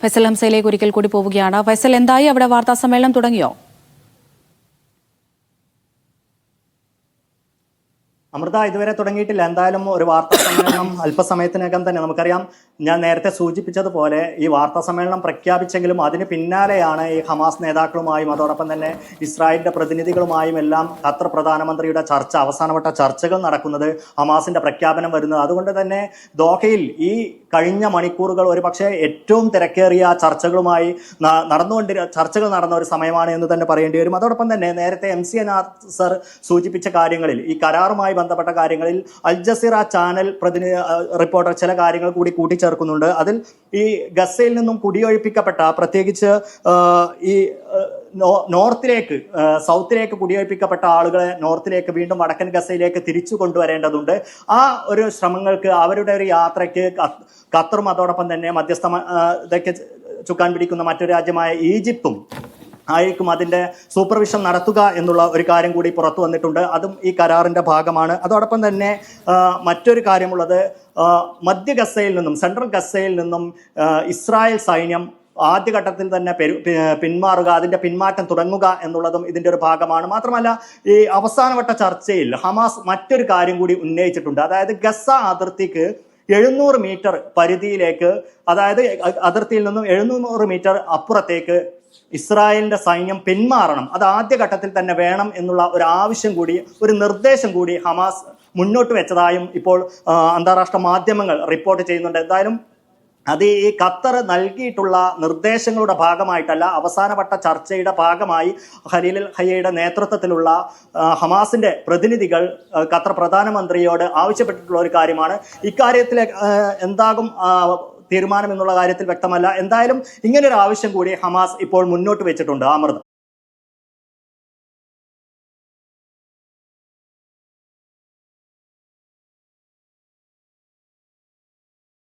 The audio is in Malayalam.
ഫൈസൽ ഹംസയിലേക്ക് ഒരിക്കൽ കൂടി പോവുകയാണ്. ഫൈസൽ എന്തായി? അവിടെ വാർത്താ സമ്മേളനം തുടങ്ങിയോ? അമൃത ഇതുവരെ തുടങ്ങിയിട്ടില്ല. എന്തായാലും ഒരു വാർത്താ സമ്മേളനം അല്പസമയത്തിനകം തന്നെ നമുക്കറിയാം. ഞാൻ നേരത്തെ സൂചിപ്പിച്ചതുപോലെ ഈ വാർത്താ സമ്മേളനം പ്രഖ്യാപിച്ചെങ്കിലും അതിന് പിന്നാലെയാണ് ഈ ഹമാസ് നേതാക്കളുമായും അതോടൊപ്പം തന്നെ ഇസ്രായേലിന്റെ പ്രതിനിധികളുമായും എല്ലാം ഖത്തർ പ്രധാനമന്ത്രിയുടെ ചർച്ച അവസാനവട്ട ചർച്ചകൾ നടക്കുന്നത് ഹമാസിന്റെ പ്രഖ്യാപനം വരുന്നത്. അതുകൊണ്ട് തന്നെ ദോഹയിൽ ഈ കഴിഞ്ഞ മണിക്കൂറുകൾ ഒരുപക്ഷേ ഏറ്റവും തിരക്കേറിയ ചർച്ചകളുമായി ന- നടന്നുകൊണ്ടിര ചർച്ചകൾ നടന്ന ഒരു സമയമാണ് എന്ന് തന്നെ പറയേണ്ടി വരും. അതോടൊപ്പം തന്നെ നേരത്തെ M C N R sir സൂചിപ്പിച്ച കാര്യങ്ങളിൽ ഈ കരാറുമായി ബന്ധപ്പെട്ട കാര്യങ്ങളിൽ അൽ ജസീറ ചാനൽ പ്രതിനിധി റിപ്പോർട്ടർ ചില കാര്യങ്ങൾ കൂടി കൂട്ടിച്ചേർക്കുന്നുണ്ട് അതിൽ ഈ ഗസയിൽ നിന്നും കുടിയൊഴിപ്പിക്കപ്പെട്ട പ്രത്യേകിച്ച് ഈ നോർത്തിലേക്ക് സൗത്തിലേക്ക് കുടിയൊഴിപ്പിക്കപ്പെട്ട ആളുകളെ നോർത്തിലേക്ക് വീണ്ടും വടക്കൻ ഗസയിലേക്ക് തിരിച്ചു കൊണ്ടുവരേണ്ടതുണ്ട്. ആ ഒരു ശ്രമങ്ങൾക്ക് അവരുടെ ഒരു യാത്രയ്ക്ക് ഖത്തറും അതോടൊപ്പം തന്നെ മധ്യസ്ഥ ആ, ഇതൊക്കെ ചുക്കാൻ പിടിക്കുന്ന മറ്റൊരു രാജ്യമായ ഈജിപ്തും ആയിരിക്കും അതിന്റെ സൂപ്പർവിഷൻ നടത്തുക എന്നുള്ള ഒരു കാര്യം കൂടി പുറത്തു വന്നിട്ടുണ്ട്. അതും ഈ കരാറിന്റെ ഭാഗമാണ്. അതോടൊപ്പം തന്നെ മറ്റൊരു കാര്യമുള്ളത് മധ്യ ഗസയിൽ നിന്നും സെൻട്രൽ ഗസയിൽ നിന്നും ഇസ്രായേൽ സൈന്യം ആദ്യഘട്ടത്തിൽ തന്നെ പിന്മാറുക അതിന്റെ പിന്മാറ്റം തുടങ്ങുക എന്നുള്ളതും ഇതിന്റെ ഒരു ഭാഗമാണ്. മാത്രമല്ല ഈ അവസാനവട്ട ചർച്ചയിൽ ഹമാസ് മറ്റൊരു കാര്യം കൂടി ഉന്നയിച്ചിട്ടുണ്ട്. അതായത് ഗസ അതിർത്തിക്ക് എഴുന്നൂറ് മീറ്റർ പരിധിയിലേക്ക് അതായത് അതിർത്തിയിൽ നിന്നും എഴുന്നൂറ് മീറ്റർ അപ്പുറത്തേക്ക് ഇസ്രായേലിന്റെ സൈന്യം പിന്മാറണം. അത് ആദ്യഘട്ടത്തിൽ തന്നെ വേണം എന്നുള്ള ഒരു ആവശ്യം കൂടി ഒരു നിർദ്ദേശം കൂടി ഹമാസ് മുന്നോട്ട് വെച്ചതായും ഇപ്പോൾ അന്താരാഷ്ട്ര മാധ്യമങ്ങൾ റിപ്പോർട്ട് ചെയ്യുന്നുണ്ട്. എന്തായാലും അത് ഈ ഖത്തർ നൽകിയിട്ടുള്ള നിർദ്ദേശങ്ങളുടെ ഭാഗമായിട്ടല്ല അവസാനവട്ട ചർച്ചയുടെ ഭാഗമായി ഹലീൽ ഹയ്യയുടെ നേതൃത്വത്തിലുള്ള ഹമാസിന്റെ പ്രതിനിധികൾ ഖത്തർ പ്രധാനമന്ത്രിയോട് ആവശ്യപ്പെട്ടിട്ടുള്ള ഒരു കാര്യമാണ്. ഇക്കാര്യത്തിലെ എന്താകും തീരുമാനം എന്നുള്ള കാര്യത്തിൽ വ്യക്തമല്ല. എന്തായാലും ഇങ്ങനൊരു ആവശ്യം കൂടി ഹമാസ് ഇപ്പോൾ മുന്നോട്ട് വെച്ചിട്ടുണ്ട്. അമൃത്.